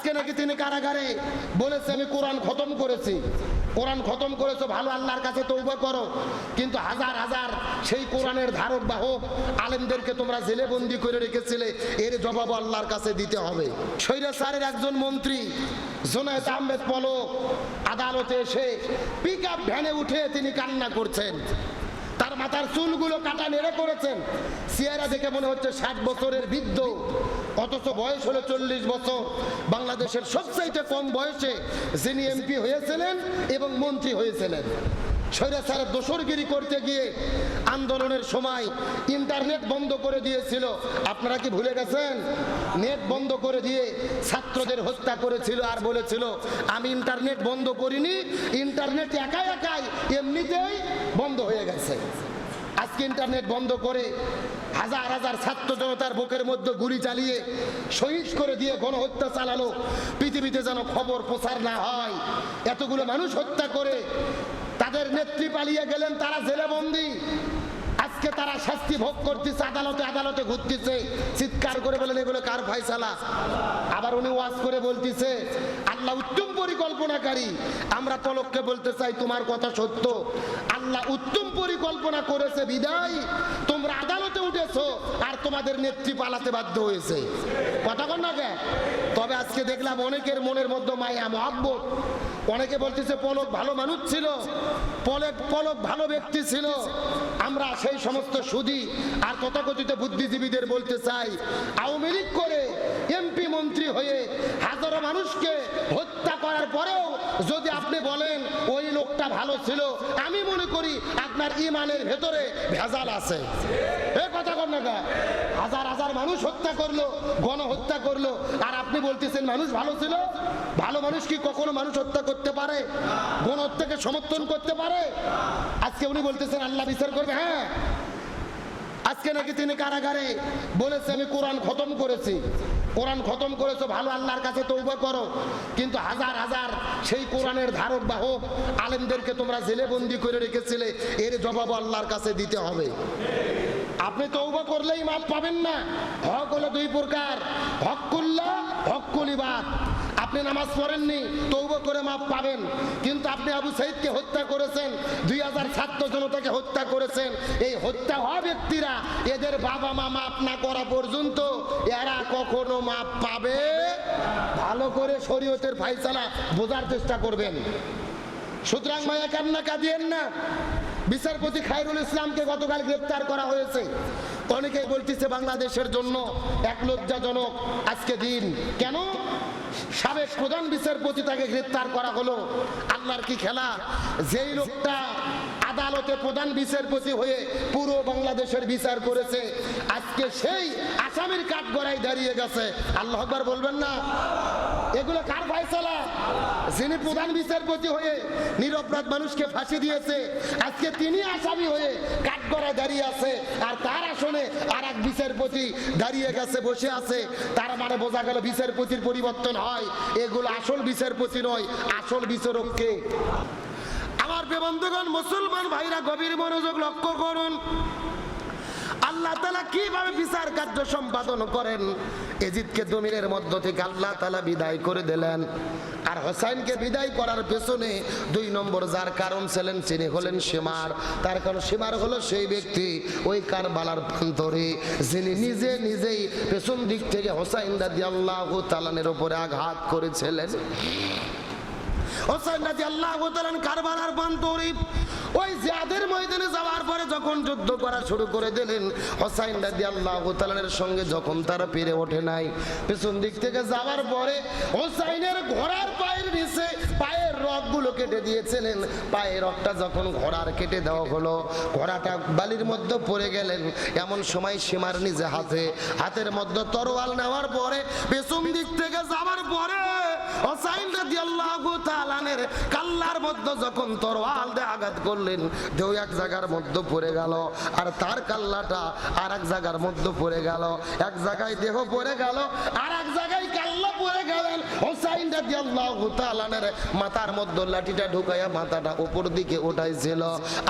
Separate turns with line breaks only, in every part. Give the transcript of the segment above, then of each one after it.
আজকে নাকি তিনি কারাগারে? বলেছে, আমি কোরআন খতম করেছি। কোরআন খতম করেছ, ভালো আল্লাহর কাছে তৌবা করো। কিন্তু হাজার হাজার সেই কোরআনের ধারক বাহক আলেমদেরকে তোমরা জেলে বন্দি করে রেখেছিলে। এর জবাব আল্লাহর কাছে দিতে হবে। সৈরা স্যারের একজন মন্ত্রী, জোনায়েদ আহমেদ পলক, আদালতে এসে পিক ভ্যানে উঠে তিনি কান্না করছেন। তার মাথার চুলগুলো কাটা নেড়ে করেছেন। সিয়ারা দেখে মনে হচ্ছে ষাট বছরের বৃদ্ধ। অথচ বয়স হলো চল্লিশ বছর। বাংলাদেশের সবচাইতে কম বয়সে যিনি এমপি হয়েছিলেন এবং মন্ত্রী হয়েছিলেন। স্বৈরাচারের দোসরগিরি করতে গিয়ে আন্দোলনের সময় ইন্টারনেট বন্ধ করে দিয়েছিল। আপনারা কি ভুলে গেছেন? নেট বন্ধ করে দিয়ে ছাত্রদের হত্যা করেছিল আর বলেছিল, আমি ইন্টারনেট বন্ধ করিনি, ইন্টারনেট একাই একাই এমনিতেই বন্ধ হয়ে গেছে। আজকে ইন্টারনেট বন্ধ করে হাজার হাজার ছাত্র জনতার বুকের মধ্যে গুলি চালিয়ে শহীদ করে দিয়ে গণহত্যা চালালো। পৃথিবীতে যেন খবর প্রচার না হয়। এতগুলো মানুষ হত্যা করে তাদের নেত্রী পালিয়ে গেলেন, তারা জেলে বন্দি আজকে তারা শাস্তি ভোগ করতেছে, আদালতে আদালতে ঘুরতেছে। চিৎকার করে বলেন, এগুলো কার ফাইসালা আবার উনি ওয়াজ করে বলতেছে, আল্লাহ উত্তম পরিকল্পনাকারী। আমরা পলককে বলতে চাই, তোমার কথা সত্য। আল্লাহ উত্তম পরিকল্পনা করেছে, বিদায়। তোমরা আদালতে উঠেছো আর তোমাদের নেত্রী পালাতে বাধ্য হয়েছে। কথা কন না কে? তবে আজকে দেখলাম অনেকের মনের মধ্যে মায়া, মহাব্বত। অনেকে বলতেছে, পলক ভালো মানুষ ছিল। পলক পলক ভালো ব্যক্তি ছিল। আমরা সেই সমস্ত সুদী আর তথাকথিত বুদ্ধিজীবীদের বলতে চাই, আওয়ামী লীগ করে এমপি মন্ত্রী হয়ে হাজারো মানুষকে হত্যা করার পরেও যদি আপনি বলেন, ওই লোকটা ভালো ছিল, আমি মনে করি আপনার ইমানের ভেতরে ভেজাল আছে। এ কথা কর না হাজার হাজার মানুষ হত্যা করল, গণহত্যা করল, আর আপনি বলতেছেন, মানুষ ভালো ছিল? ভালো মানুষ কি কখনো মানুষ হত্যা করতে পারে, গণহত্যাকে সমর্থন করতে পারে? আজকে উনি বলতেছেন, আল্লাহ বিচার করবে হ্যাঁ। আজকে নাকি তিনি কারাগারে বলেছে, আমি কোরআন খতম করেছি। কোরআন খতম করেছ, ভালো আল্লাহর কাছে তৌবা করো। কিন্তু হাজার হাজার সেই কোরআনের ধারক বাহক আলেমদেরকে তোমরা জেলে বন্দি করে রেখেছিলে, এর জবাব আল্লাহর কাছে দিতে হবে। আপনি তৌবা করলেই মাপ পাবেন না। হক হলো দুই প্রকার, হক হকুল্লাহ হকুলিবাদ আপনি নামাজ পড়েননি তৌবা করে মাপ পাবেন। কিন্তু আপনি আবু সাইদকে হত্যা করেছেন, দুই হাজার ছাত্র জনতাকে হত্যা করেছেন। এই হত্যা হওয়া ব্যক্তিরা, এদের বাবা মা মাপ না করা পর্যন্ত এরা কখনো মাপ পাবে? ভালো করে শরীয়তের ফাইসালা বোঝার চেষ্টা করবেন। সুতরাং মায়া কান্না কাঁদিয়েন না। বিচারপতি খায়রুল ইসলামকে গতকাল গ্রেপ্তার করা হয়েছে। অনেকেই বলতেছে, বাংলাদেশের জন্য এক লজ্জাজনক আজকে দিন। কেন? সাবেক প্রধান বিচারপতি তাকে গ্রেপ্তার করা হলো। আল্লাহর কি খেলা? যেই লোকটা আদালতে প্রধান বিচারপতি হয়ে পুরো বাংলাদেশের বিচার করেছে, আজকে সেই আসামির কাঠগড়ায় দাঁড়িয়ে গেছে। আল্লাহ বলবেন না। এগুলো কার ফয়সালা? যিনি প্রধান বিচারপতি হয়ে নিরপরাধ মানুষকে ফাঁসি দিয়েছে, আজকে তিনি আসামি হয়ে কাঠগড়ায় দাঁড়িয়ে আছে, আর তার আসনে আর এক বিচারপতি দাঁড়িয়ে গেছে, বসে আছে। তার মানে বোঝা গেল বিচারপতির পরিবর্তন হয়। এগুলো আসল বিচারপতি নয়, আসল বিচারককে। আমার বন্ধুগণ, মুসলমান ভাইরা, গভীর মনোযোগ লক্ষ্য করুন। আল্লাহ তালা কীভাবে বিচার কার্য সম্পাদন করেন? এজিদকে জমিনের মধ্য থেকে আল্লাহ তালা বিদায় করে দিলেন। আর হোসাইনকে বিদায় করার পেছনে দুই নম্বর যার কারণ ছিলেন, তিনি হলেন সীমার। তার কারণ সীমার হলো সেই ব্যক্তি ওই কারবালার প্রান্তরে, যিনি নিজে নিজেই পেছন দিক থেকে হোসাইন দাদি আল্লাহ তালানের উপরে আঘাত করেছিলেন। হোসেন রাজি আল্লাহ তালান কারবালার প্রান্তরে ওই জিয়াদের ময়দানে যাওয়ার পরে যখন যুদ্ধ করা শুরু করে দিলেন, হোসাইন রাজি আল্লাহ সঙ্গে যখন তারা পেরে ওঠে নাই, পেছন দিক থেকে যাওয়ার পরে হোসাইনের ঘোড়ার পায়ের নিচে পায়ের রগগুলো কেটে দিয়েছিলেন। পায়ের রগটা যখন ঘোড়ার কেটে দেওয়া হলো, ঘোড়াটা বালির মধ্যে পড়ে গেলেন। এমন সময় সীমার নিজে হাতে, হাতের মধ্যে তরোয়াল নেওয়ার পরে পেছন দিক থেকে যাওয়ার পরে কাল্লার মধ্যে যখন আঘাত করলেন এক জায়গার মধ্যে পড়ে আর তার কাল্লাটা আর এক জায়গার মধ্যে পড়ে গেল। এক জায়গায় গেল আর এক জায়গায় কাল্লা পড়ে গেলেন। মাথার মধ্যে লাঠিটা ঢুকাইয়া মাথাটা উপর দিকে উঠাইছিল।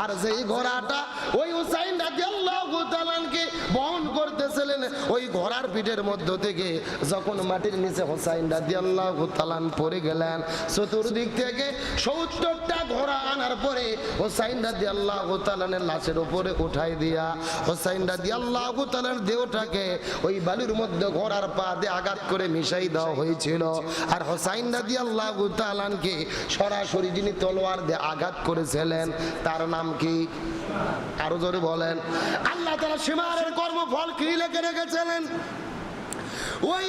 আর যেই ঘোড়াটা, ওই হোসাইন রাদিয়াল্লাহু তাআলাকে বহন করতেছিলেন ওই ঘোড়ার পিঠের মধ্য থেকে। যখন মাটির নিচে হোসাইন রাদিয়াল্লাহু তাআলান পড়ে গেলেন, চতুর্দিক থেকে সত্তরটা ঘোড়া আনার পরে হোসাইন রাদিয়াল্লাহু তাআলানের লাশের উপরে উঠাই দিয়া হোসাইন রাদিয়াল্লাহু তাআলার দেহটাকে ওই বালুর মধ্যে ঘোড়ার পা দিয়ে আঘাত করে মিশাই দেওয়া হয়েছিল। আর হোসাইন রাদিয়াল্লাহু তালানকে সরাসরি যিনি তলোয়ার দিয়ে আঘাত করেছিলেন, তার নাম কি? আরও জোরে বলেন। আল্লাহ তারা সীমারের কর্মফল কি লেখে রেখেছিলেন? ওই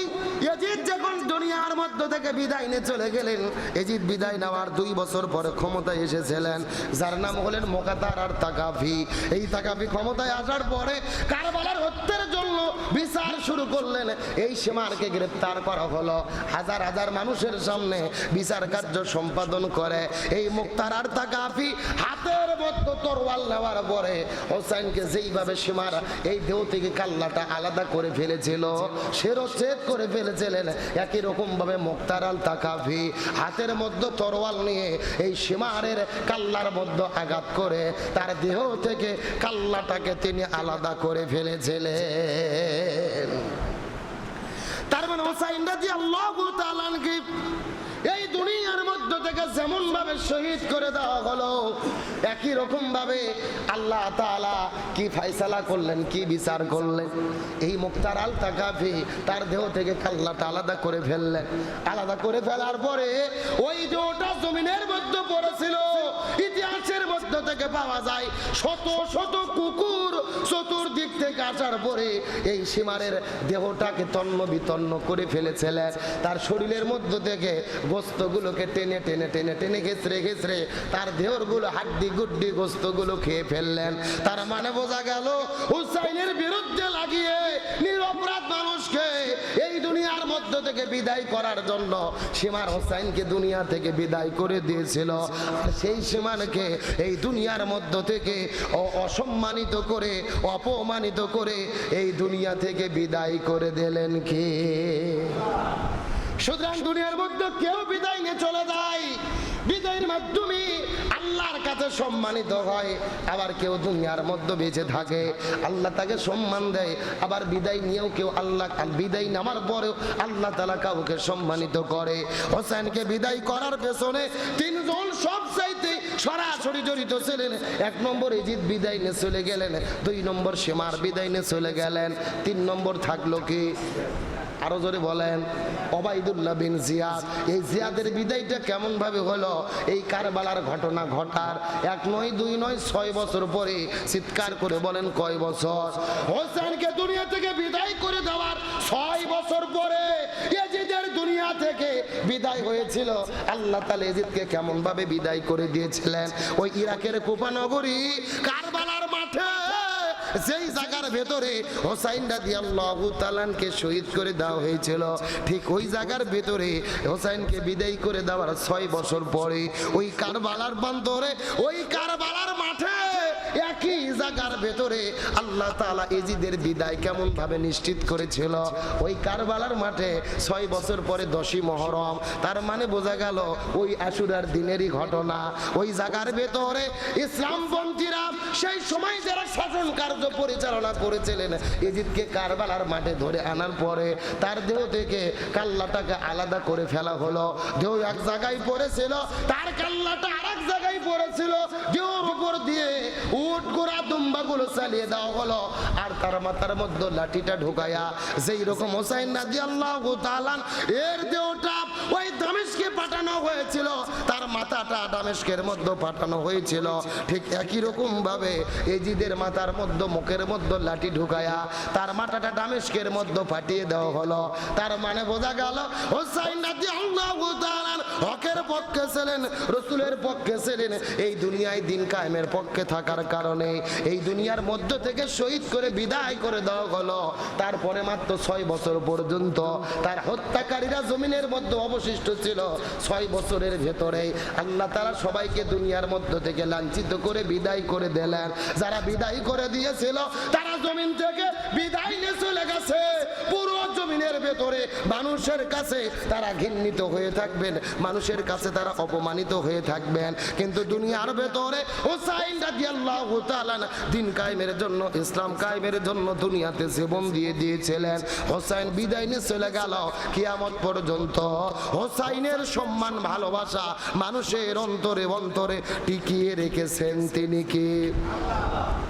এজিদ যখন দুনিয়ার মধ্য থেকে বিদায় নিয়ে চলে গেলেন এজিদ বিদায় নেওয়ার দুই বছর পরে ক্ষমতায় এসেছিলেন, যার নাম হলেন মোকাতার আর তাকাফি। এই তাকাফি ক্ষমতায় আসার পরে কারবালার হত্যার জন্য বিচার শুরু করলেন। এই সীমারকে গ্রেপ্তার করা হলো। হাজার হাজার মানুষের সামনে বিচার কার্য সম্পাদন করে। এই মুক্তার আর তাকাফি হাতের মধ্যে তরোয়াল নেওয়ার পরে হোসাইনকে যেইভাবে সীমার এই দেহ থেকে কাল্লাটা আলাদা করে ফেলেছিল সেরোচ্ছেদ করে ফেলেছিলেন। একই রকম ভাবে মুক্তার আল তাকাফি হাতের মধ্যে তরোয়াল নিয়ে এই সীমারের কাল্লার মধ্যে আঘাত করে তার দেহ থেকে কাল্লাটাকে তিনি আলাদা করে ফেলেছিলেন। তার মানে হোসাইন রাজি আল্লাহ এই দুনিয়ার মধ্য থেকে যেমন ভাবে শহীদ করে দেওয়া হলো একই রকম ভাবে আল্লাহ কি ফাইসালা করলেন, কি বিচার করলেন? এই মুক্তার আল তাকাফি তার দেহ থেকে কাল্লাটা আলাদা করে ফেললেন। আলাদা করে ফেলার পরে ওই যে ওটা জমিনের মধ্যে পড়েছিল থেকে পাওয়া যায়। শত শত কুকুর চতুর্দিক থেকে আসার পরে এই সীমারের দেহটাকে তন্ন বিতন্ন করে ফেলেছিলেন। তার শরীরের মধ্য থেকে গোস্তগুলোকে টেনে টেনে টেনে টেনে ঘেসরে ঘেসরে তার দেহরগুলো হাড্ডি গুড্ডি গোস্তগুলো খেয়ে ফেললেন। তার মানে বোঝা গেল হুসাইনের বিরুদ্ধে লাগিয়ে নিরপরাধ মানুষকে এই দুনিয়ার মধ্য থেকে বিদায় করার জন্য সীমার হোসাইনকে দুনিয়া থেকে বিদায় করে দিয়েছিল। আর সেই সীমানকে এই দুনিয়ার মধ্য থেকে অসম্মানিত করে, অপমানিত করে এই দুনিয়া থেকে বিদায় করে দিলেন কে? সুতরাং দুনিয়ার মধ্যে কেউ বিদায় নিয়ে চলে যায়। বিদায়ের মাধ্যমে আল্লাহর কাছে সম্মানিত হয়, আবার কেউ দুনিয়ার মধ্যে বেঁচে থাকে। আল্লাহ তাকে সম্মান দেয়, আবার বিদায় নিয়েও কেউ আল্লাহ বিদায় নামার পরেও আল্লাহ তালা কাউকে সম্মানিত করে। হোসেনকে বিদায় করার পেছনে তিনজন সব চাইতে সরাসরি জড়িত ছিলেন। এক নম্বর ইজিদ বিদায় নিয়ে চলে গেলেন, দুই নম্বর সীমার বিদায় নিয়ে চলে গেলেন। তিন নম্বর থাকল কি? আরও জোরে বলেন ওবাইদুল্লাহ বিন জিয়াদ, এই জিয়াদের বিদায়টা কেমন ভাবে হলো? এই কারবালার ঘটনা ঘটার এক নয়, দুই নয়, ছয় বছর পরে চিৎকার করে বলেন, কয় বছর? হোসেনকে দুনিয়া থেকে বিদায় করে দেওয়ার ছয় বছর পরে এজিদের দুনিয়া থেকে বিদায় হয়েছিল। আল্লাহ তালা এজিদকে কেমন ভাবে বিদায় করে দিয়েছিলেন? ওই ইরাকের কুপানগরী কারবালার মাঠে। যেই জায়গার ভেতরে হোসাইন রাদিয়াল্লাহু তালানকে শহীদ করে দেওয়া হয়েছিল, ঠিক ওই জায়গার ভেতরে হোসাইনকে বিদায় করে দেওয়ার ছয় বছর পরে ওই কারবালার প্রান্তরে ওই কারবালার মাঠে একই জায়গার ভেতরে আল্লাহ তাআলা এজিদের বিদায় কেমন ভাবে নিশ্চিত করেছিল? ওই কারবালার মাঠে ছয় বছর পরে দশই মহরম, তার মানে বোঝা গেল ওই আশুরার দিনেরই ঘটনা। ওই জায়গার ভেতরে ইসলামপন্থীরা সেই সময় যারা শাসন কার্য পরিচালনা করেছিলেন, এজিদকে কারবালার মাঠে ধরে আনার পরে তার দেহ থেকে কাল্লাটাকে আলাদা করে ফেলা হলো। দেহ এক জায়গায় পড়েছিল, তার কাল্লাটা আর এক জায়গায় পড়েছিল, দেহর উপর দিয়ে উট গোড়া দুম্বা গুলো চালিয়ে দেওয়া হলো। আর তার মাথার মধ্যে লাঠিটা ঢুকায়া যেই রকম হোসাইন নাদি আল্লাহ এর দেহটা ওই দামেশকে পাঠানো হয়েছিল। তার মাথাটা দামেশকের মধ্যে পাঠানো হয়েছিল। ঠিক একই রকম ভাবে এজিদের মাথার মধ্যে, মুখের মধ্যে লাঠি ঢুকায়া তার মাথাটা দামেশকের মধ্যে পাঠিয়ে দেওয়া হলো। তার মানে বোঝা গেল হোসাইন নাদি আল্লাহ হকের পক্ষে ছিলেন, রসুলের পক্ষে ছিলেন। এই দুনিয়ায় দিন কায়েমের পক্ষে থাকার কারণে এই দুনিয়ার মধ্য থেকে শহীদ করে বিদায় করে দেওয়া হলো। তারপরে মাত্র ছয় বছর পর্যন্ত তার হত্যাকারীরা জমিনের মধ্যে অবশিষ্ট ছিল। ছয় বছরের ভেতরে আল্লাহ তারা সবাইকে দুনিয়ার মধ্য থেকে লাঞ্ছিত করে বিদায় করে দিলেন। যারা বিদায় করে দিয়েছিল, তারা জমিন থেকে বিদায় নিয়ে চলে গেছে। পুরো জমিনের ভেতরে মানুষের কাছে তারা ঘৃণিত হয়ে থাকবেন, মানুষের কাছে তারা অপমানিত হয়ে থাকবেন। কিন্তু দুনিয়ার ভেতরে হোসাইন রাদিয়াল্লাহু তাআলা দিন কায়েমের জন্য, ইসলাম কায়েমের জন্য দুনিয়াতে জীবন দিয়ে দিয়েছিলেন। হোসাইন বিদায় নিয়ে চলে গেল, কিয়ামত পর্যন্ত হোসাইনের সম্মান, ভালোবাসা মানুষের অন্তরে অন্তরে টিকিয়ে রেখেছেন তিনি কি?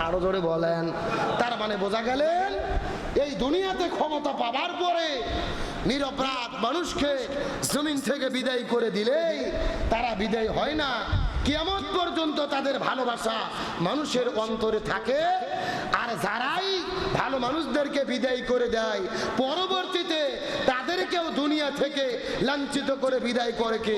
আরও জোরে বলেন, তার মানে বোঝা গেলেন এই দুনিয়াতে ক্ষমতা পাবার পরে নিরপরাধ মানুষকে জমিন থেকে বিদায় করে দিলেই তারা বিদায় হয় না। কিয়ামত পর্যন্ত তাদের ভালোবাসা মানুষের অন্তরে থাকে আর যারাই ভালো মানুষদেরকে বিদায় করে দেয়, পরবর্তীতে তাদেরকেও দুনিয়া থেকে লাঞ্ছিত করে বিদায় করে কে?